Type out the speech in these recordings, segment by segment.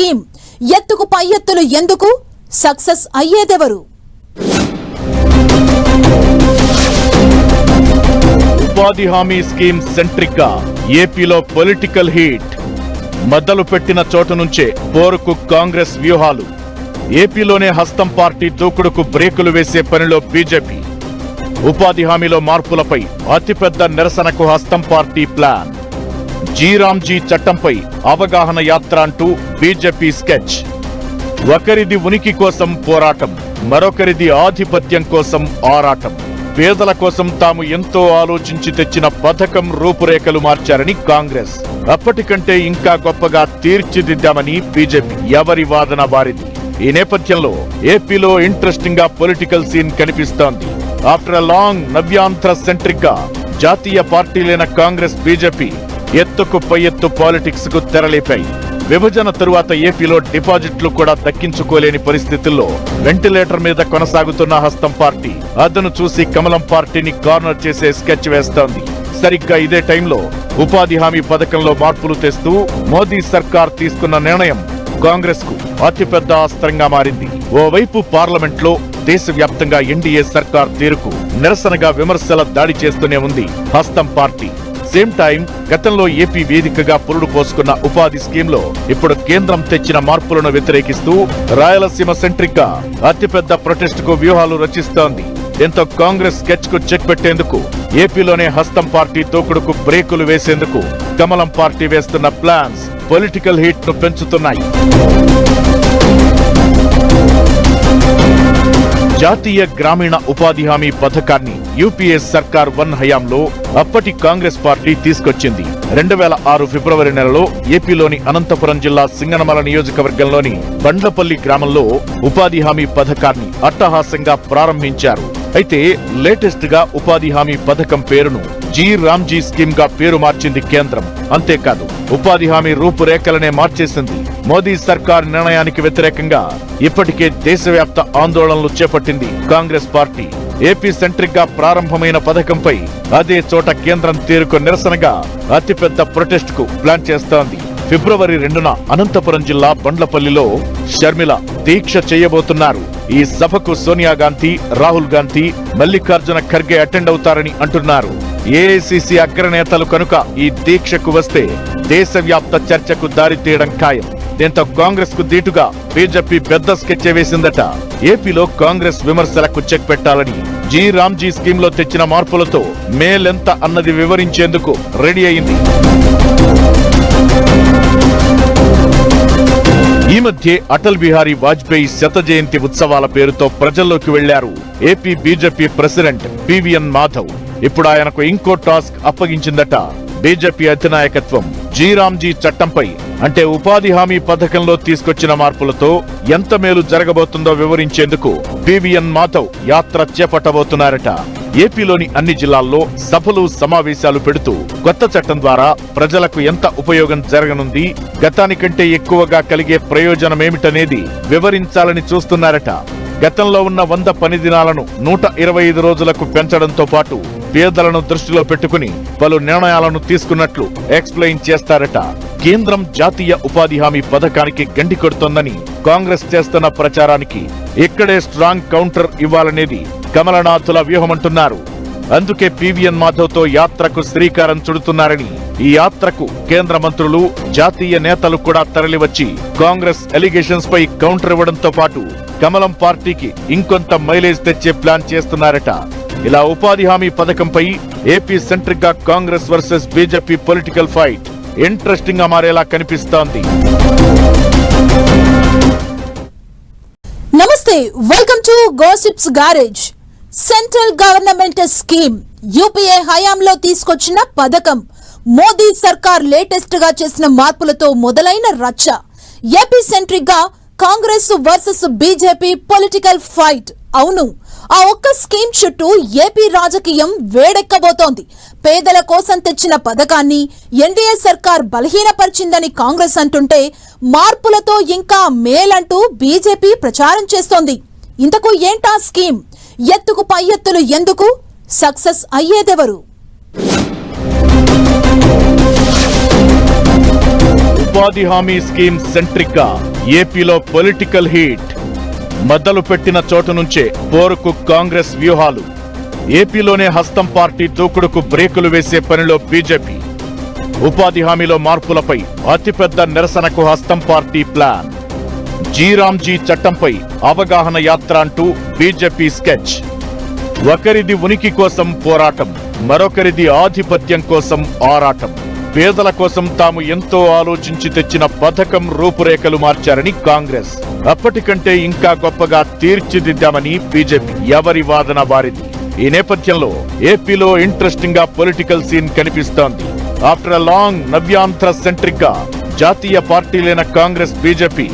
Scheme. ఎత్తుకు పై ఎత్తులు ఎందుకు? సక్సెస్ అయ్యేదెవరు? ఉపాధి హామీ స్కీమ్ సెంట్రిక్గా ఏపీలో పొలిటికల్ హీట్. మొదలు పెట్టిన చోటు నుంచే పోరుకు కాంగ్రెస్ వ్యూహాలు. ఏపీలోనే హస్తం పార్టీ దూకుడుకు బ్రేకులు వేసే పనిలో బీజేపీ. ఉపాధి హామీలో మార్పులపై అతిపెద్ద నిరసనకు హస్తం పార్టీ ప్లాన్. జీరాంజీ చట్టంపై అవగాహన యాత్ర అంటూ బీజేపీ స్కెచ్. ఒకరిది ఉనికి కోసం పోరాటం మరొకరిది ఆధిపత్యం కోసం ఆరాటం. పేదల కోసం తాము ఎంతో ఆలోచించి తెచ్చిన పథకం రూపురేఖలు మార్చారని కాంగ్రెస్. అప్పటికంటే ఇంకా గొప్పగా తీర్చిదిద్దామని బీజేపీ. ఎవరి వాదన వారిది? ఈ నేపథ్యంలో ఏపీలో ఇంట్రెస్టింగ్గా పొలిటికల్ సీన్ కనిపిస్తోంది. ఆఫ్టర్ లాంగ్ నవ్యాంధ్ర సెంట్రిక్గా జాతీయ పార్టీలైన కాంగ్రెస్ బీజేపీ ఎత్తుకు పై ఎత్తు పాలిటిక్స్కు తెరలేపాయి. విభజన తరువాత ఏపీలో డిపాజిట్లు కూడా దక్కించుకోలేని పరిస్థితుల్లో వెంటిలేటర్ మీద కొనసాగుతున్న హస్తం పార్టీ అదను చూసి కమలం పార్టీని కార్నర్ చేసే స్కెచ్ వేస్తోంది. సరిగ్గా ఇదే టైంలో ఉపాధి హామీ పథకంలో మార్పులు తెస్తూ మోదీ సర్కార్ తీసుకున్న నిర్ణయం కాంగ్రెస్కు అతిపెద్ద అస్త్రంగా మారింది. ఓవైపు పార్లమెంట్లో దేశవ్యాప్తంగా ఎన్డీఏ సర్కార్ తీరుకు నిరసనగా విమర్శల దాడి చేస్తూనే ఉంది హస్తం పార్టీ. సేమ్ టైం గతంలో ఏపీ వేదికగా పురుడు పోసుకున్న ఉపాధి స్కీమ్లో ఇప్పుడు కేంద్రం తెచ్చిన మార్పులను వ్యతిరేకిస్తూ రాయలసీమ సెంట్రిక్గా అతిపెద్ద ప్రొటెస్ట్కు వ్యూహాలు రచిస్తోంది. దీంతో కాంగ్రెస్ స్కెచ్కు చెక్ పెట్టేందుకు ఏపీలోనే హస్తం పార్టీ తోకుడుకు బ్రేకులు వేసేందుకు కమలం పార్టీ వేస్తున్న ప్లాన్స్ పొలిటికల్ హీట్ను పెంచుతున్నాయి. జాతీయ గ్రామీణ ఉపాధి హామీ పథకాన్ని యూపీఏ సర్కార్ వన్ హయాంలో అప్పటి కాంగ్రెస్ పార్టీ తీసుకొచ్చింది. రెండు వేల ఆరు ఫిబ్రవరి నెలలో ఏపీలోని అనంతపురం జిల్లా సింగనమల నియోజకవర్గంలోని బండ్లపల్లి గ్రామంలో ఉపాధి హామీ పథకాన్ని అట్టహాసంగా ప్రారంభించారు. అయితే లేటెస్ట్గా ఉపాధి హామీ పథకం పేరును జీ రామ్జీ స్కీమ్గా పేరు మార్చింది కేంద్రం. అంతేకాదు ఉపాధి హామీ రూపురేఖలనే మార్చేసింది మోదీ సర్కార్ నిర్ణయానికి వ్యతిరేకంగా ఇప్పటికే దేశవ్యాప్త ఆందోళనలు చేపట్టింది కాంగ్రెస్ పార్టీ. ఏపీ సెంట్రిక్గా ప్రారంభమైన పథకంపై అదే చోట కేంద్రం తీరుకు నిరసనగా అతిపెద్ద ప్రొటెస్ట్కు ప్లాన్ చేస్తోంది. ఫిబ్రవరి రెండున అనంతపురం జిల్లా బండ్లపల్లిలో షర్మిల దీక్ష చేయబోతున్నారు. ఈ సభకు సోనియా గాంధీ రాహుల్ గాంధీ మల్లికార్జున ఖర్గే అటెండ్ అవుతారని అంటున్నారు. ఏఐసిసి అగ్రనేతలు కనుక ఈ దీక్షకు వస్తే దేశవ్యాప్త చర్చకు దారి తీయడం ఖాయం. దీంతో కాంగ్రెస్కు దీటుగా బీజేపీ పెద్ద స్కెచ్ వేసిందట. ఏపీలో కాంగ్రెస్ విమర్శలకు చెక్ పెట్టాలని జీ రామ్జీ స్కీమ్లో తెచ్చిన మార్పులతో మేలెంత అన్నది వివరించేందుకు రెడీ అయింది. ఈ మధ్య అటల్ బిహారీ వాజ్పేయి శత జయంతి ఉత్సవాల పేరుతో ప్రజల్లోకి వెళ్ళారు AP BJP president PVN Madhav. ఇప్పుడు ఆయనకు ఇంకో టాస్క్ అప్పగించిందట. బీజేపీ అధినాయకత్వం జీరామ్జీ చట్టంపై అంటే ఉపాధి హామీ పథకంలో తీసుకొచ్చిన మార్పులతో ఎంత మేలు జరగబోతుందో వివరించేందుకు పివిఎన్ మాధవ్ యాత్ర చేపట్టబోతున్నారట. ఏపీలోని అన్ని జిల్లాల్లో సభలు సమావేశాలు పెడుతూ కొత్త చట్టం ద్వారా ప్రజలకు ఎంత ఉపయోగం జరగనుంది గతానికంటే ఎక్కువగా కలిగే ప్రయోజనమేమిటనేది వివరించాలని చూస్తున్నారట. గతంలో ఉన్న వంద పని దినాలను నూట ఇరవై ఐదు రోజులకు పెంచడంతో పాటు పేదలను దృష్టిలో పెట్టుకుని పలు నిర్ణయాలను తీసుకున్నట్లు ఎక్స్ప్లెయిన్ చేస్తారట. కేంద్రం జాతీయ ఉపాధి హామీ పథకానికి గండి కొడుతోందని కాంగ్రెస్ చేస్తున్న ప్రచారానికి ఇక్కడే స్ట్రాంగ్ కౌంటర్ ఇవ్వాలనేది కమలనాథుల వ్యూహమంటున్నారు. అందుకే పివిఎన్ మాధవ్తో యాత్రకు శ్రీకారం చుడుతున్నారని ఈ యాత్రకు కేంద్ర మంత్రులు జాతీయ నేతలు కూడా తరలివచ్చి కాంగ్రెస్ ఎలిగేషన్స్ పై కౌంటర్ ఇవ్వడంతో పాటు కమలం పార్టీకి ఇంకొంత మైలేజ్ తెచ్చే ప్లాన్ చేస్తున్నారట. ఇలా ఉపాధి హామీ పథకంపై AP సెంట్రిక్గా Congress versus BJP political fight ఇంట్రెస్టింగ్గా మారేలా కనిపిస్తోంది. నమస్తే welcome to gossips garage. Central government scheme UPA హయాంలో తీసుకొచ్చిన పథకం మోదీ సర్కార్ లేటెస్ట్గా చేసిన మార్పులతో మొదలైన రచ్చ. AP సెంట్రిక్గా Congress versus BJP political fight. అవును ఆ ఒక్క స్కీమ్ చుట్టూ ఏపీ రాజకీయం వేడెక్కబోతోంది. పేదల కోసం తెచ్చిన పథకాన్ని ఎన్డీఏ సర్కార్ బలహీనపరిచిందని కాంగ్రెస్ అంటుంటే మార్పులతో ఇంకా మేలంటూ బీజేపీ ప్రచారం చేస్తోంది. ఇంతకు ఏంటా స్కీమ్? ఎత్తుకు పై ఎత్తులు ఎందుకు? సక్సెస్ అయ్యేదెవరు? ఉపాధి హామీ స్కీమ్ సెంట్రిక్గా ఏపీలో పొలిటికల్ హీట్. మొదలు పెట్టిన చోటు నుంచే పోరుకు కాంగ్రెస్ వ్యూహాలు. ఏపీలోనే హస్తం పార్టీ దూకుడుకు బ్రేకులు వేసే పనిలో బీజేపీ. ఉపాధి హామీలో మార్పులపై అతిపెద్ద నిరసనకు హస్తం పార్టీ ప్లాన్. జీరాంజీ చట్టంపై అవగాహన యాత్ర అంటూ బీజేపీ స్కెచ్. ఒకరిది ఉనికి కోసం పోరాటం మరొకరిది ఆధిపత్యం కోసం ఆరాటం. పేదల కోసం తాము ఎంతో ఆలోచించి తెచ్చిన పథకం రూపురేఖలు మార్చారని కాంగ్రెస్. అప్పటికంటే ఇంకా గొప్పగా తీర్చిదిద్దామని బీజేపీ. ఎవరి వాదన వారిది? ఈ నేపథ్యంలో ఏపీలో ఇంట్రెస్టింగ్గా పొలిటికల్ సీన్ కనిపిస్తోంది. ఆఫ్టర్ అ లాంగ్ నవ్యాంధ్ర సెంట్రిక్గా జాతీయ పార్టీలైన కాంగ్రెస్ బీజేపీ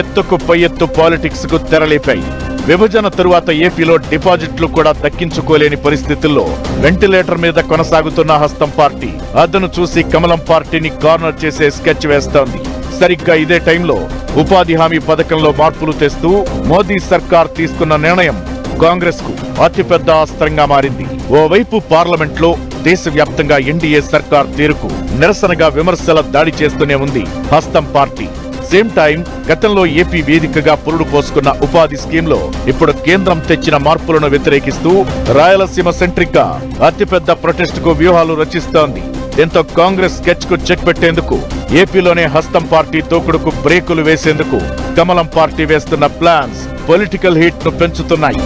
ఎత్తుకు పై ఎత్తు పాలిటిక్స్కు తెరలేపాయి. విభజన తరువాత ఏపీలో డిపాజిట్లు కూడా దక్కించుకోలేని పరిస్థితుల్లో వెంటిలేటర్ మీద కొనసాగుతున్న హస్తం పార్టీ అదను చూసి కమలం పార్టీని కార్నర్ చేసే స్కెచ్ వేస్తోంది. సరిగ్గా ఇదే టైంలో ఉపాధి హామీ పథకంలో మార్పులు తెస్తూ మోదీ సర్కార్ తీసుకున్న నిర్ణయం కాంగ్రెస్కు అతిపెద్ద అస్త్రంగా మారింది. ఓవైపు పార్లమెంట్లో దేశవ్యాప్తంగా ఎన్డీఏ సర్కార్ తీరుకు నిరసనగా విమర్శల దాడి చేస్తూనే ఉంది హస్తం పార్టీ. సేమ్ టైం గతంలో ఏపీ వేదికగా పురుడు పోసుకున్న ఉపాధి స్కీమ్లో ఇప్పుడు కేంద్రం తెచ్చిన మార్పులను వ్యతిరేకిస్తూ రాయలసీమ సెంట్రిక్గా అతిపెద్ద ప్రొటెస్ట్కు వ్యూహాలు రచిస్తోంది. దీంతో కాంగ్రెస్ స్కెచ్కు చెక్ పెట్టేందుకు ఏపీలోనే హస్తం పార్టీ తోకుడుకు బ్రేకులు వేసేందుకు కమలం పార్టీ వేస్తున్న ప్లాన్స్ పొలిటికల్ హీట్ను పెంచుతున్నాయి.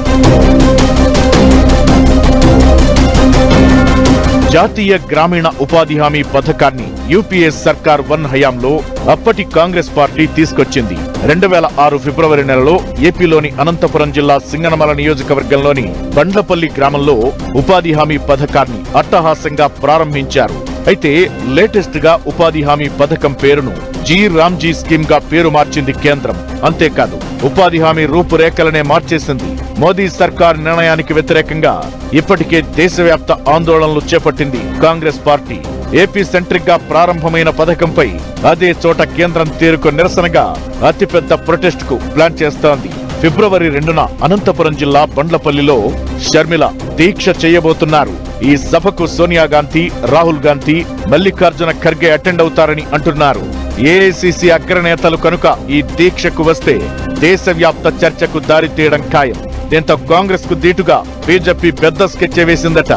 జాతీయ గ్రామీణ ఉపాధి హామీ పథకాన్ని యూపీఏ సర్కార్ వన్ హయాంలో అప్పటి కాంగ్రెస్ పార్టీ తీసుకొచ్చింది. రెండు వేల ఆరు ఫిబ్రవరి నెలలో ఏపీలోని అనంతపురం జిల్లా సింగనమల నియోజకవర్గంలోని బండ్లపల్లి గ్రామంలో ఉపాధి హామీ పథకాన్ని అట్టహాసంగా ప్రారంభించారు. అయితే లేటెస్ట్గా ఉపాధి హామీ పథకం పేరును జీ రామ్జీ స్కీమ్గా పేరు మార్చింది కేంద్రం. అంతేకాదు ఉపాధి హామీ రూపురేఖలనే మార్చేసింది. మోదీ సర్కార్ నిర్ణయానికి వ్యతిరేకంగా ఇప్పటికే దేశవ్యాప్త ఆందోళనలు చేపట్టింది కాంగ్రెస్ పార్టీ. ఏపీ సెంట్రిక్గా ప్రారంభమైన పథకంపై అదే చోట కేంద్రం తీరుకు నిరసనగా అతిపెద్ద ప్రొటెస్ట్కు ప్లాన్ చేస్తోంది. ఫిబ్రవరి రెండున అనంతపురం జిల్లా బండ్లపల్లిలో షర్మిల దీక్ష చేయబోతున్నారు. ఈ సభకు సోనియా గాంధీ రాహుల్ గాంధీ మల్లికార్జున ఖర్గే అటెండ్ అవుతారని అంటున్నారు. ఏఐసిసి అగ్రనేతలు కనుక ఈ దీక్షకు వస్తే దేశవ్యాప్త చర్చకు దారి తీయడం ఖాయం. దీంతో కాంగ్రెస్కు దీటుగా బీజేపీ పెద్ద స్కెచ్ వేసిందట.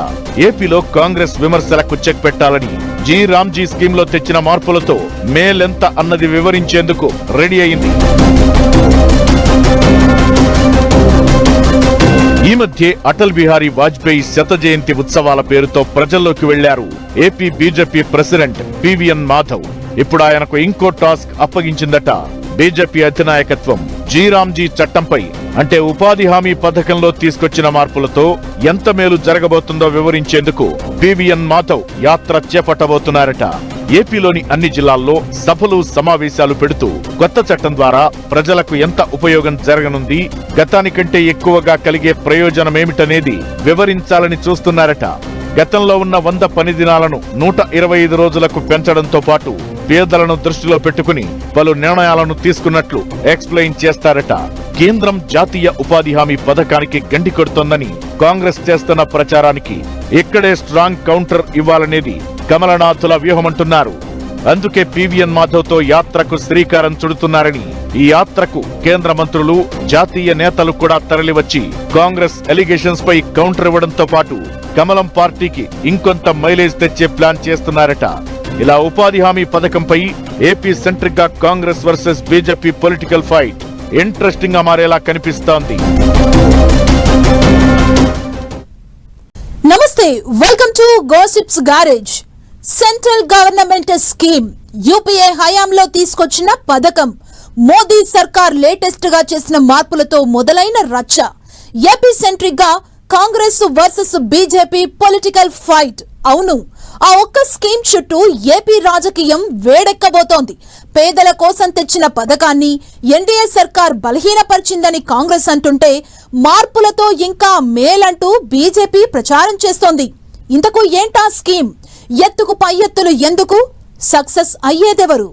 ఏపీలో కాంగ్రెస్ విమర్శలకు చెక్ పెట్టాలని జీ రామ్జీ స్కీమ్లో తెచ్చిన మార్పులతో మేలెంత అన్నది వివరించేందుకు రెడీ అయింది. ఈ మధ్య అటల్ బిహారీ వాజ్పేయి శత జయంతి ఉత్సవాల పేరుతో ప్రజల్లోకి వెళ్ళారు. AP BJP president PVN Madhav. ఇప్పుడు ఆయనకు ఇంకో టాస్క్ అప్పగించిందట. బీజేపీ అధినాయకత్వం జీరామ్జీ చట్టంపై అంటే ఉపాధి హామీ పథకంలో తీసుకొచ్చిన మార్పులతో ఎంత మేలు జరగబోతుందో వివరించేందుకు బివిఎన్ మాధవ్ యాత్ర చేపట్టబోతున్నారట. ఏపీలోని అన్ని జిల్లాల్లో సభలు సమావేశాలు పెడుతూ కొత్త చట్టం ద్వారా ప్రజలకు ఎంత ఉపయోగం జరగనుంది గతానికంటే ఎక్కువగా కలిగే ప్రయోజనమేమిటనేది వివరించాలని చూస్తున్నారట. గతంలో ఉన్న వంద పని దినాలను నూట ఇరవై ఐదు రోజులకు పెంచడంతో పాటు పేదలను దృష్టిలో పెట్టుకుని పలు నిర్ణయాలను తీసుకున్నట్లు ఎక్స్ప్లెయిన్ చేస్తారట. కేంద్రం జాతీయ ఉపాధి హామీ పథకానికి గండి కొడుతోందని కాంగ్రెస్ చేస్తున్న ప్రచారానికి ఇక్కడే స్ట్రాంగ్ కౌంటర్ ఇవ్వాలనేది కమలనాథుల వ్యూహమంటున్నారు. అందుకే పివిఎన్ మాధవ్తో యాత్రకు శ్రీకారం చుడుతున్నారని ఈ యాత్రకు కేంద్ర మంత్రులు జాతీయ నేతలు కూడా తరలివచ్చి కాంగ్రెస్ ఎలిగేషన్స్ పై కౌంటర్ ఇవ్వడంతో పాటు కమలం పార్టీకి ఇంకొంత మైలేజ్ తెచ్చే ప్లాన్ చేస్తున్నారట. ఇలా ఉపాధి హామీ పథకంపై AP సెంట్రిక్గా Congress versus BJP political fight ఇంట్రెస్టింగ్గా మారేలా కనిపిస్తోంది. నమస్తే welcome to gossips garage. Central government scheme UPA హయాంలో తీసుకొచ్చిన పథకం మోదీ సర్కార్ లేటెస్ట్గా చేసిన మార్పులతో మొదలైన రచ్చ. AP సెంట్రిక్గా Congress versus BJP political fight. అవును ఆ ఒక్క స్కీమ్ చుట్టూ ఏపీ రాజకీయం వేడెక్కబోతోంది. పేదల కోసం తెచ్చిన పథకాన్ని ఎన్డీఏ సర్కార్ బలహీనపరిచిందని కాంగ్రెస్ అంటుంటే మార్పులతో ఇంకా మేలంటూ బీజేపీ ప్రచారం చేస్తోంది. ఇంతకు ఏంటా స్కీమ్? ఎత్తుకు పై ఎత్తులు ఎందుకు? సక్సెస్ అయ్యేదెవరు?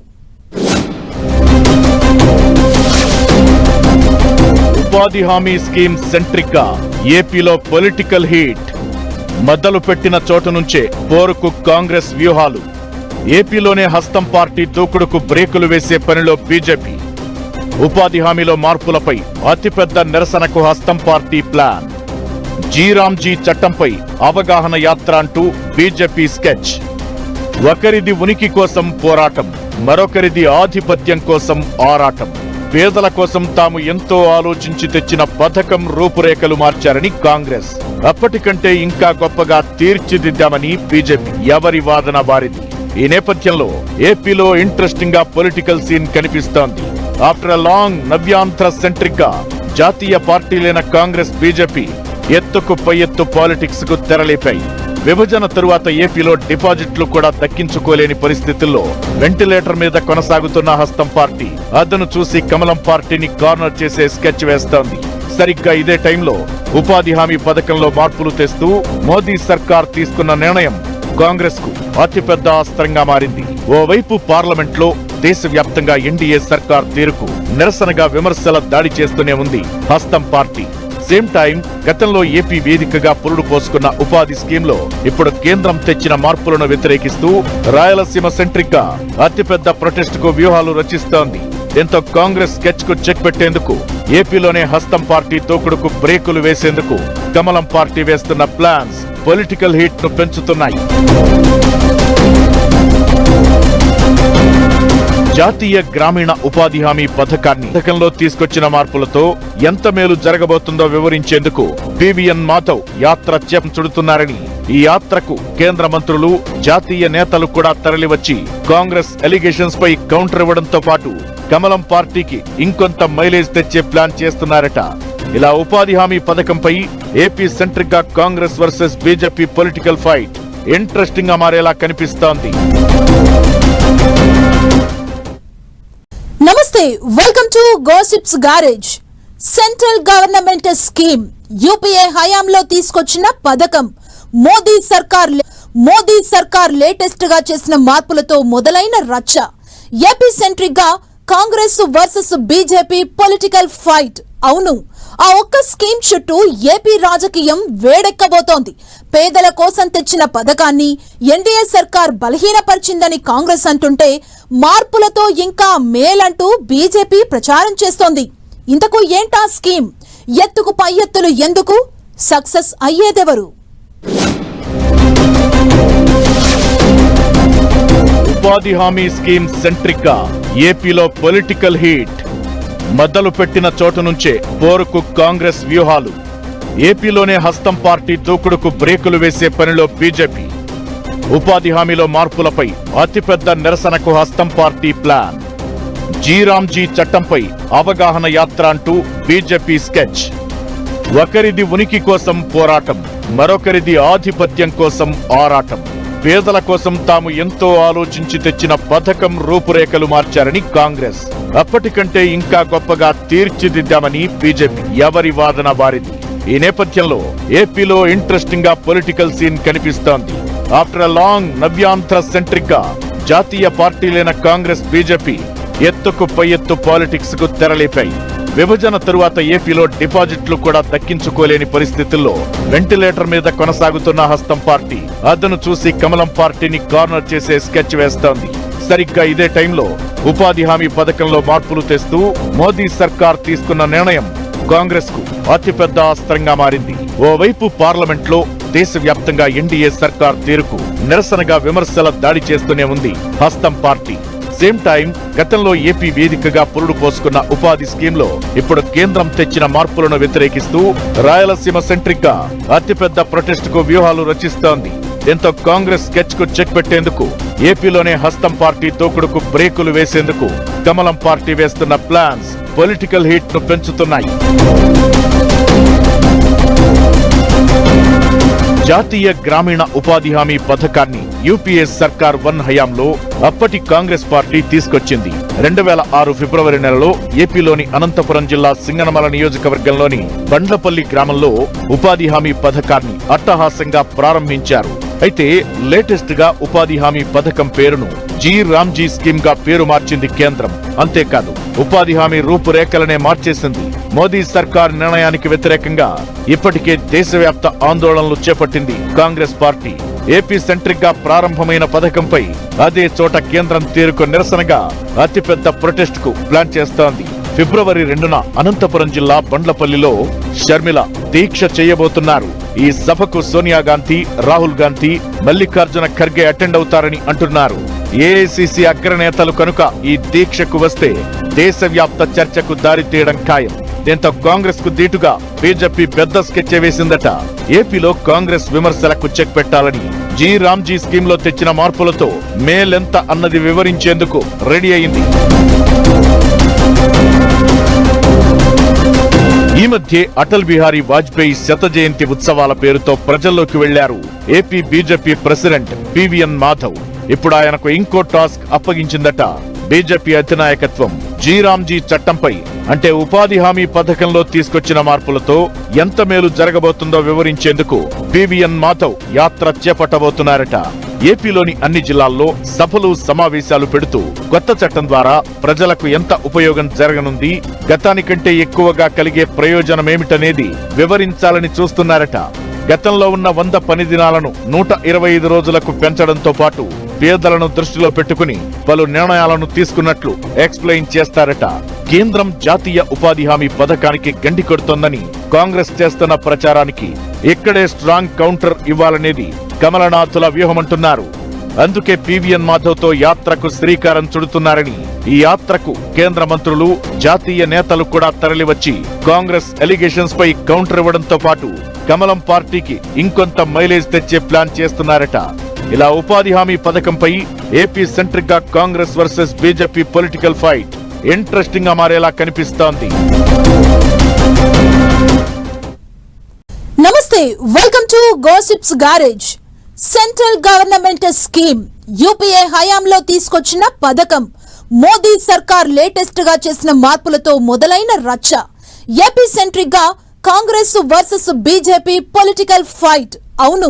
ఉపాధి హామీ స్కీమ్ సెంట్రిక్గా ఏపీలో పొలిటికల్ హీట్ మొదలు పెట్టిన చోటు నుంచే పోరుకు కాంగ్రెస్ వ్యూహాలు. ఏపీలోనే హస్తం పార్టీ దూకుడుకు బ్రేకులు వేసే పనిలో బీజేపీ. ఉపాధి హామీలో మార్పులపై అతిపెద్ద నిరసనకు హస్తం పార్టీ ప్లాన్. జీరాంజీ చట్టంపై అవగాహన యాత్ర అంటూ బీజేపీ స్కెచ్. ఒకరిది ఉనికి కోసం పోరాటం మరొకరిది ఆధిపత్యం కోసం ఆరాటం. పేదల కోసం తాము ఎంతో ఆలోచించి తెచ్చిన పథకం రూపురేఖలు మార్చారని కాంగ్రెస్. అప్పటికంటే ఇంకా గొప్పగా తీర్చిదిద్దామని బీజేపీ. ఎవరి వాదన వారిది? ఈ నేపథ్యంలో ఏపీలో ఇంట్రెస్టింగ్గా పొలిటికల్ సీన్ కనిపిస్తోంది. ఆఫ్టర్ లాంగ్ నవ్యాంధ్ర సెంట్రిక్గా జాతీయ పార్టీలైన కాంగ్రెస్ బీజేపీ ఎత్తుకు పై ఎత్తు పాలిటిక్స్కు తెరలేపాయి. విభజన తరువాత ఏపీలో డిపాజిట్లు కూడా దక్కించుకోలేని పరిస్థితుల్లో వెంటిలేటర్ మీద కొనసాగుతున్న హస్తం పార్టీ అదను చూసి కమలం పార్టీని కార్నర్ చేసే స్కెచ్ వేస్తోంది. సరిగ్గా ఇదే టైంలో ఉపాధి హామీ పథకంలో మార్పులు తెస్తూ మోదీ సర్కార్ తీసుకున్న నిర్ణయం కాంగ్రెస్కు అతిపెద్ద అస్త్రంగా మారింది. ఓవైపు పార్లమెంట్లో దేశవ్యాప్తంగా ఎన్డీఏ సర్కార్ తీరుకు నిరసనగా విమర్శల దాడి చేస్తూనే ఉంది హస్తం పార్టీ. సేమ్ టైం గతంలో ఏపీ వేదికగా పురుడు పోసుకున్న ఉపాధి స్కీమ్లో ఇప్పుడు కేంద్రం తెచ్చిన మార్పులను వ్యతిరేకిస్తూ రాయలసీమ సెంట్రిక్గా అతిపెద్ద ప్రొటెస్ట్కు వ్యూహాలు రచిస్తోంది. దీంతో కాంగ్రెస్ స్కెచ్కు చెక్ పెట్టేందుకు ఏపీలోనే హస్తం పార్టీ తోకుడుకు బ్రేకులు వేసేందుకు కమలం పార్టీ వేస్తున్న ప్లాన్స్ పొలిటికల్ హీట్ను పెంచుతున్నాయి. జాతీయ గ్రామీణ ఉపాధి హామీ పథకాన్ని పథకంలో తీసుకొచ్చిన మార్పులతో ఎంత మేలు జరగబోతుందో వివరించేందుకు పివిఎన్ మాధవ్ యాత్ర చేపడుతున్నారని ఈ యాత్రకు కేంద్ర మంత్రులు జాతీయ నేతలు కూడా తరలివచ్చి కాంగ్రెస్ ఎలిగేషన్స్ పై కౌంటర్ ఇవ్వడంతో పాటు కమలం పార్టీకి ఇంకొంత మైలేజ్ తెచ్చే ప్లాన్ చేస్తున్నారట. ఇలా ఉపాధి హామీ పథకంపై AP సెంట్రిక్గా Congress versus BJP political fight ఇంట్రెస్టింగ్గా మారేలా కనిపిస్తోంది. నమస్తే welcome to gossips garage central government scheme UPA హయాంలో తీసుకొచ్చిన పథకం. మోదీ సర్కార్ మోదీ సర్కార్ లేటెస్ట్గా చేసిన మార్పులతో మొదలైన రచ్చ. AP సెంట్రిక్గా Congress versus BJP political fight అవును ఆ ఒక్క స్కీమ్ చుట్టూ ఏపీ రాజకీయం వేడెక్కబోతోంది. పేదల కోసం తెచ్చిన పథకాన్ని ఎన్డీఏ సర్కార్ బలహీనపరిచిందని కాంగ్రెస్ అంటుంటే మార్పులతో ఇంకా మేలంటూ బీజేపీ ప్రచారం చేస్తోంది. ఇంతకు ఏంటా స్కీమ్? ఎత్తుకు పై ఎత్తులు ఎందుకు? సక్సెస్ అయ్యేదెవరు? ఉపాధి హామీ స్కీమ్ సెంట్రిక్గా ఏపీలో పొలిటికల్ హీట్ మొదలు పెట్టిన చోటు నుంచే పోరుకు కాంగ్రెస్ వ్యూహాలు. ఏపీలోనే హస్తం పార్టీ దూకుడుకు బ్రేకులు వేసే పనిలో బీజేపీ. ఉపాధి హామీలో మార్పులపై అతిపెద్ద నిరసనకు హస్తం పార్టీ ప్లాన్. జీరాంజీ చట్టంపై అవగాహన యాత్ర అంటూ బీజేపీ స్కెచ్. ఒకరిది ఉనికి కోసం పోరాటం మరొకరిది ఆధిపత్యం కోసం ఆరాటం. పేదల కోసం తాము ఎంతో ఆలోచించి తెచ్చిన పథకం రూపురేఖలు మార్చారని కాంగ్రెస్. అప్పటికంటే ఇంకా గొప్పగా తీర్చిదిద్దామని బీజేపీ ఎవరి వాదన వారిది. ఈ నేపథ్యంలో ఏపీలో ఇంట్రెస్టింగ్గా పొలిటికల్ సీన్ కనిపిస్తోంది. ఆఫ్టర్ లాంగ్ నవ్యాంధ్ర సెంట్రిక్గా జాతీయ పార్టీలైన కాంగ్రెస్ బీజేపీ ఎత్తుకు పై ఎత్తు పాలిటిక్స్కు తెరలేపాయి. విభజన తరువాత ఏపీలో డిపాజిట్లు కూడా దక్కించుకోలేని పరిస్థితుల్లో వెంటిలేటర్ మీద కొనసాగుతున్న హస్తం పార్టీ అదను చూసి కమలం పార్టీని కార్నర్ చేసే స్కెచ్ వేస్తోంది. సరిగ్గా ఇదే టైంలో ఉపాధి హామీ పథకంలో మార్పులు తెస్తూ మోదీ సర్కార్ తీసుకున్న నిర్ణయం కాంగ్రెస్కు అతిపెద్ద అస్త్రంగా మారింది. ఓవైపు పార్లమెంట్లో దేశవ్యాప్తంగా ఎన్డీఏ సర్కార్ తీరుకు నిరసనగా విమర్శల దాడి చేస్తూనే ఉంది హస్తం పార్టీ. సేమ్ టైం గతంలో ఏపీ వేదికగా పురుడు పోసుకున్న ఉపాధి స్కీమ్లో ఇప్పుడు కేంద్రం తెచ్చిన మార్పులను వ్యతిరేకిస్తూ రాయలసీమ సెంట్రిక్గా అతిపెద్ద ప్రొటెస్ట్కు వ్యూహాలు రచిస్తోంది. దీంతో కాంగ్రెస్ స్కెచ్కు చెక్ పెట్టేందుకు ఏపీలోనే హస్తం పార్టీ తోకుడుకు బ్రేకులు వేసేందుకు కమలం పార్టీ వేస్తున్న ప్లాన్స్ పొలిటికల్ హీట్ను పెంచుతున్నాయి. జాతీయ గ్రామీణ ఉపాధి హామీ పథకాన్ని యూపీఎస్ సర్కార్ వన్ హయాంలో అప్పటి కాంగ్రెస్ పార్టీ తీసుకొచ్చింది. రెండు వేల ఆరు ఫిబ్రవరి నెలలో ఏపీలోని అనంతపురం జిల్లా సింగనమల నియోజకవర్గంలోని బండ్లపల్లి గ్రామంలో ఉపాధి హామీ పథకాన్ని అట్టహాసంగా ప్రారంభించారు. అయితే లేటెస్ట్గా ఉపాధి హామీ పథకం పేరును జీ రామ్జీ స్కీమ్గా పేరు మార్చింది కేంద్రం. అంతేకాదు ఉపాధి హామీ రూపురేఖలనే మార్చేసింది మోదీ సర్కార్ నిర్ణయానికి వ్యతిరేకంగా ఇప్పటికే దేశవ్యాప్త ఆందోళనలు చేపట్టింది కాంగ్రెస్ పార్టీ. ఏపీ సెంట్రిక్గా ప్రారంభమైన పథకంపై అదే చోట కేంద్రం తీరుకు నిరసనగా అతిపెద్ద ప్రొటెస్ట్కు ప్లాన్ చేస్తోంది. ఫిబ్రవరి రెండున అనంతపురం జిల్లా బండ్లపల్లిలో షర్మిల దీక్ష చేయబోతున్నారు. ఈ సభకు సోనియా గాంధీ రాహుల్ గాంధీ మల్లికార్జున ఖర్గే అటెండ్ అవుతారని అంటున్నారు. ఏఐసిసి అగ్రనేతలు కనుక ఈ దీక్షకు వస్తే దేశవ్యాప్త చర్చకు దారి తీయడం ఖాయం. దీంతో కాంగ్రెస్కు దీటుగా బీజేపీ పెద్ద స్కెచ్ వేసిందట. ఏపీలో కాంగ్రెస్ విమర్శలకు చెక్ పెట్టాలని జీ రామ్జీ స్కీమ్లో తెచ్చిన మార్పులతో మేలెంత అన్నది వివరించేందుకు రెడీ అయింది. ఈ మధ్య అటల్ బిహారీ వాజ్పేయి శత జయంతి ఉత్సవాల పేరుతో ప్రజల్లోకి వెళ్ళారు AP BJP president PVN Madhav. ఇప్పుడు ఆయనకు ఇంకో టాస్క్ అప్పగించిందట. బీజేపీ అధినాయకత్వం జీరామ్జీ చట్టంపై అంటే ఉపాధి హామీ పథకంలో తీసుకొచ్చిన మార్పులతో ఎంత మేలు జరగబోతుందో వివరించేందుకు పివిఎన్ మాధవ్ యాత్ర చేపట్టబోతున్నారట. ఏపీలోని అన్ని జిల్లాల్లో సభలు సమావేశాలు పెడుతూ కొత్త చట్టం ద్వారా ప్రజలకు ఎంత ఉపయోగం జరగనుంది గతానికంటే ఎక్కువగా కలిగే ప్రయోజనమేమిటనేది వివరించాలని చూస్తున్నారట. గతంలో ఉన్న వంద పని దినాలను నూట ఇరవై ఐదు రోజులకు పెంచడంతో పాటు పేదలను దృష్టిలో పెట్టుకుని పలు నిర్ణయాలను తీసుకున్నట్లు ఎక్స్ప్లెయిన్ చేస్తారట. కేంద్రం జాతీయ ఉపాధి హామీ పథకానికి గండి కొడుతోందని కాంగ్రెస్ చేస్తున్న ప్రచారానికి ఇక్కడే స్ట్రాంగ్ కౌంటర్ ఇవ్వాలనేది కమలనాథుల వ్యూహమంటున్నారు. అందుకే పివిఎన్ మాధవ్తో యాత్రకు శ్రీకారం చుడుతున్నారని ఈ యాత్రకు కేంద్ర మంత్రులు జాతీయ నేతలు కూడా తరలివచ్చి కాంగ్రెస్ ఎలిగేషన్స్ పై కౌంటర్ ఇవ్వడంతో పాటు కమలం పార్టీకి ఇంకొంత మైలేజ్ తెచ్చే ప్లాన్ చేస్తున్నారట. ఇలా ఉపాధి హామీ పథకంపై AP సెంట్రిక్గా Congress versus BJP political fight ఇంట్రెస్టింగ్గా మారేలా కనిపిస్తోంది. నమస్తే welcome to gossips garage. Central government scheme UPA హయాంలో తీసుకొచ్చిన పథకం మోదీ సర్కార్ లేటెస్ట్గా చేసిన మార్పులతో మొదలైన రచ్చ. AP సెంట్రిక్గా Congress versus BJP political fight. అవును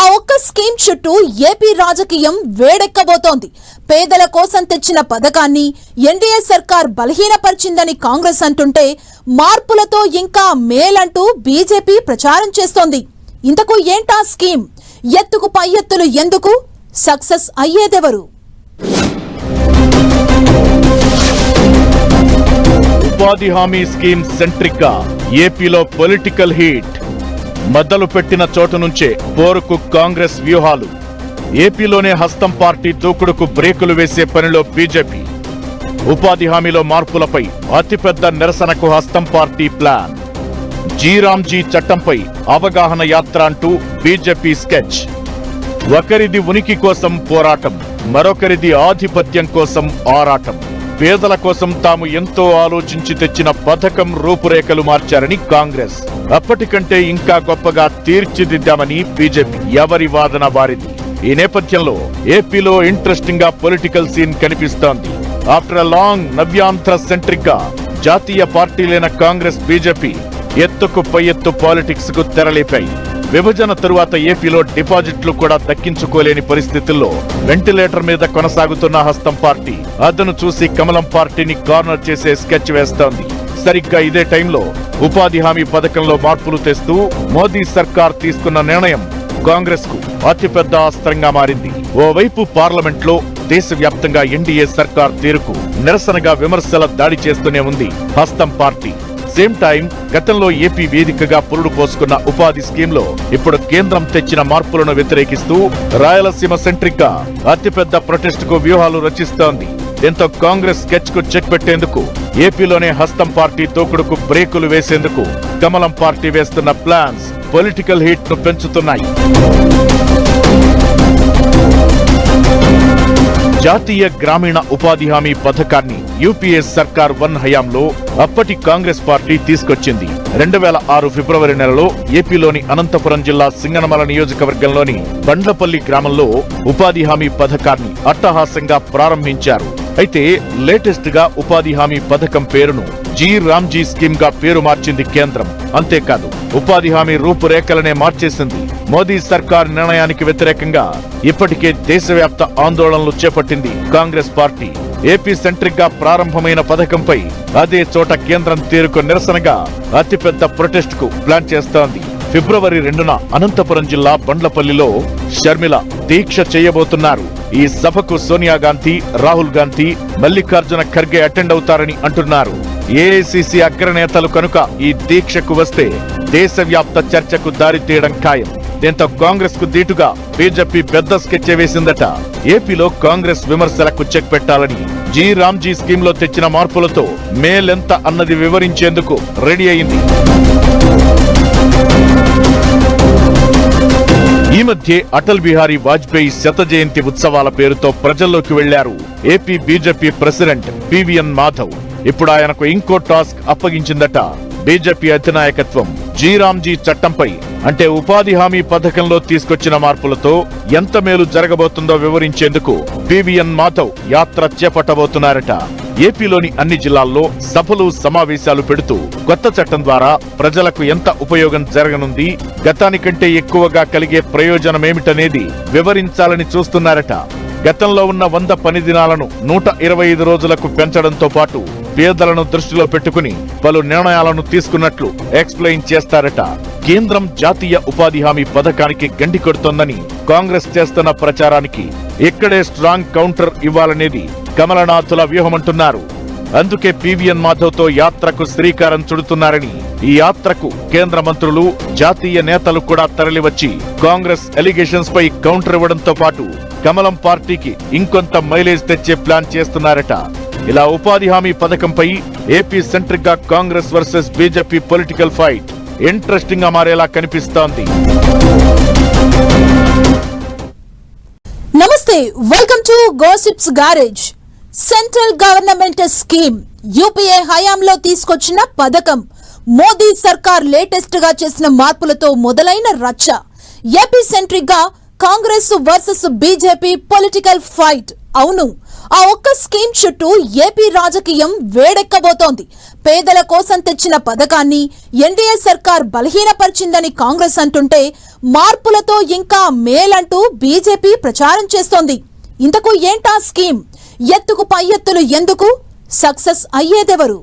ఆ ఒక్క స్కీమ్ చుట్టూ ఏపీ రాజకీయం వేడెక్కబోతోంది. పేదల కోసం తెచ్చిన పథకాన్ని ఎన్డీఏ సర్కార్ బలహీనపరిచిందని కాంగ్రెస్ అంటుంటే మార్పులతో ఇంకా మేలంటూ బీజేపీ ప్రచారం చేస్తోంది. ఇంతకు ఏంటా స్కీమ్? ఎత్తుకు పై ఎత్తులు ఎందుకు? సక్సెస్ అయ్యేదెవరు? ఉపాధి హామీ స్కీమ్ సెంట్రిక్గా ఏపీలో పొలిటికల్ హీట్ మొదలు పెట్టిన చోటు నుంచే పోరుకు కాంగ్రెస్ వ్యూహాలు. ఏపీలోనే హస్తం పార్టీ దూకుడుకు బ్రేకులు వేసే పనిలో బీజేపీ. ఉపాధి హామీలో మార్పులపై అతిపెద్ద నిరసనకు హస్తం పార్టీ ప్లాన్. జీరామ్జీ చట్టంపై అవగాహన యాత్ర అంటూ బీజేపీ స్కెచ్. ఒకరిది ఉనికి కోసం పోరాటం మరొకరిది ఆధిపత్యం కోసం ఆరాటం. పేదల కోసం తాము ఎంతో ఆలోచించి తెచ్చిన పథకం రూపురేఖలు మార్చారని కాంగ్రెస్. అప్పటికంటే ఇంకా గొప్పగా తీర్చిదిద్దామని బీజేపీ. ఎవరి వాదన వారిది? ఈ నేపథ్యంలో ఏపీలో ఇంట్రెస్టింగ్గా పొలిటికల్ సీన్ కనిపిస్తోంది. ఆఫ్టర్ లాంగ్ నవ్యాంధ్ర సెంట్రిక్గా జాతీయ పార్టీలైన కాంగ్రెస్ బీజేపీ ఎత్తుకు పై ఎత్తు పాలిటిక్స్కు తెరలేపాయి. విభజన తరువాత ఏపీలో డిపాజిట్లు కూడా దక్కించుకోలేని పరిస్థితుల్లో వెంటిలేటర్ మీద కొనసాగుతున్న హస్తం పార్టీ అదను చూసి కమలం పార్టీని కార్నర్ చేసే స్కెచ్ వేస్తోంది. సరిగ్గా ఇదే టైంలో ఉపాధి హామీ పథకంలో మార్పులు తెస్తూ మోదీ సర్కార్ తీసుకున్న నిర్ణయం కాంగ్రెస్కు అతిపెద్ద అస్త్రంగా మారింది. ఓవైపు పార్లమెంట్లో దేశవ్యాప్తంగా ఎన్డీఏ సర్కార్ తీరుకు నిరసనగా విమర్శల దాడి చేస్తూనే ఉంది హస్తం పార్టీ. సేమ్ టైం గతంలో ఏపీ వేదికగా పురుడు పోసుకున్న ఉపాధి స్కీమ్లో ఇప్పుడు కేంద్రం తెచ్చిన మార్పులను వ్యతిరేకిస్తూ రాయలసీమ సెంట్రిక్గా అతిపెద్ద ప్రొటెస్ట్కు వ్యూహాలు రచిస్తోంది. దీంతో కాంగ్రెస్ స్కెచ్కు చెక్ పెట్టేందుకు ఏపీలోనే హస్తం పార్టీ తోకుడుకు బ్రేకులు వేసేందుకు కమలం పార్టీ వేస్తున్న ప్లాన్స్ పొలిటికల్ హీట్ను పెంచుతున్నాయి. జాతీయ గ్రామీణ ఉపాధి హామీ పథకాన్ని యూపీఏ సర్కార్ వన్ హయాంలో అప్పటి కాంగ్రెస్ పార్టీ తీసుకొచ్చింది. రెండు వేల ఆరు ఫిబ్రవరి నెలలో ఏపీలోని అనంతపురం జిల్లా సింగనమల నియోజకవర్గంలోని బండ్లపల్లి గ్రామంలో ఉపాధి హామీ పథకాన్ని అట్టహాసంగా ప్రారంభించారు. అయితే లేటెస్ట్గా ఉపాధి హామీ పథకం పేరును జీ రామ్జీ స్కీమ్గా పేరు మార్చింది కేంద్రం. అంతేకాదు ఉపాధి హామీ రూపురేఖలనే మార్చేసింది మోదీ సర్కార్ నిర్ణయానికి వ్యతిరేకంగా ఇప్పటికే దేశవ్యాప్త ఆందోళనలు చేపట్టింది కాంగ్రెస్ పార్టీ. ఏపీ సెంట్రిక్గా ప్రారంభమైన పథకంపై అదే చోట కేంద్రం తీరుకు నిరసనగా అతిపెద్ద ప్రొటెస్ట్కు ప్లాన్ చేస్తోంది. ఫిబ్రవరి రెండున అనంతపురం జిల్లా బండ్లపల్లిలో షర్మిల దీక్ష చేయబోతున్నారు. ఈ సభకు సోనియా గాంధీ రాహుల్ గాంధీ మల్లికార్జున ఖర్గే అటెండ్ అవుతారని అంటున్నారు. ఏఐసిసి అగ్రనేతలు కనుక ఈ దీక్షకు వస్తే దేశవ్యాప్త చర్చకు దారి తీయడం ఖాయం. దీంతో కాంగ్రెస్కు దీటుగా? బీజేపీ పెద్ద స్కెచ్ వేసిందట. ఏపీలో కాంగ్రెస్ విమర్శలకు చెక్ పెట్టాలని జీ రామ్జీ స్కీమ్లో తెచ్చిన మార్పులతో మేలెంత అన్నది వివరించేందుకు రెడీ అయింది. ఈ మధ్య అటల్ బిహారీ వాజ్పేయి శత జయంతి ఉత్సవాల పేరుతో ప్రజల్లోకి వెళ్ళారు AP BJP president PVN Madhav. ఇప్పుడు ఆయనకు ఇంకో టాస్క్ అప్పగించిందట. బీజేపీ అధినాయకత్వం జీరామ్జీ చట్టంపై అంటే ఉపాధి హామీ పథకంలో తీసుకొచ్చిన మార్పులతో ఎంత మేలు జరగబోతుందో వివరించేందుకు పివిఎన్ మాధవ్ యాత్ర చేపట్టబోతున్నారట. ఏపీలోని అన్ని జిల్లాల్లో సభలు సమావేశాలు పెడుతూ కొత్త చట్టం ద్వారా ప్రజలకు ఎంత ఉపయోగం జరగనుంది గతానికంటే ఎక్కువగా కలిగే ప్రయోజనమేమిటనేది వివరించాలని చూస్తున్నారట. గతంలో ఉన్న వంద పని దినాలను నూట ఇరవై ఐదు రోజులకు పెంచడంతో పాటు పేదలను దృష్టిలో పెట్టుకుని పలు నిర్ణయాలను తీసుకున్నట్లు ఎక్స్ప్లెయిన్ చేస్తారట. కేంద్రం జాతీయ ఉపాధి హామీ పథకానికి గండి కొడుతోందని కాంగ్రెస్ చేస్తున్న ప్రచారానికి ఇక్కడే స్ట్రాంగ్ కౌంటర్ ఇవ్వాలనేది కమలనాథుల వ్యూహమంటున్నారు. అందుకే పివిఎన్ మాధవ్తో యాత్రకు శ్రీకారం చుడుతున్నారని ఈ యాత్రకు కేంద్ర మంత్రులు జాతీయ నేతలు కూడా తరలివచ్చి కాంగ్రెస్ ఎలిగేషన్స్ పై కౌంటర్ ఇవ్వడంతో పాటు కమలం పార్టీకి ఇంకొంత మైలేజ్ తెచ్చే ప్లాన్ చేస్తున్నారట. ఇలా ఉపాధి హామీ పథకంపై AP సెంట్రిక్గా Congress versus BJP political fight ఇంట్రెస్టింగ్గా మారేలా కనిపిస్తోంది. నమస్తే welcome to gossips garage. Central government scheme UPA హయాంలో తీసుకొచ్చిన పథకం మోదీ సర్కార్ లేటెస్ట్గా చేసిన మార్పులతో మొదలైన రచ్చ. AP సెంట్రిక్గా Congress versus BJP political fight. అవును ఆ ఒక్క స్కీమ్ చుట్టూ ఏపీ రాజకీయం వేడెక్కబోతోంది. పేదల కోసం తెచ్చిన పథకాన్ని ఎన్డీఏ సర్కార్ బలహీనపరిచిందని కాంగ్రెస్ అంటుంటే మార్పులతో ఇంకా మేలంటూ బీజేపీ ప్రచారం చేస్తోంది. ఇంతకు ఏంటా స్కీమ్? ఎత్తుకు పై ఎత్తులు ఎందుకు? సక్సెస్ అయ్యేదెవరు?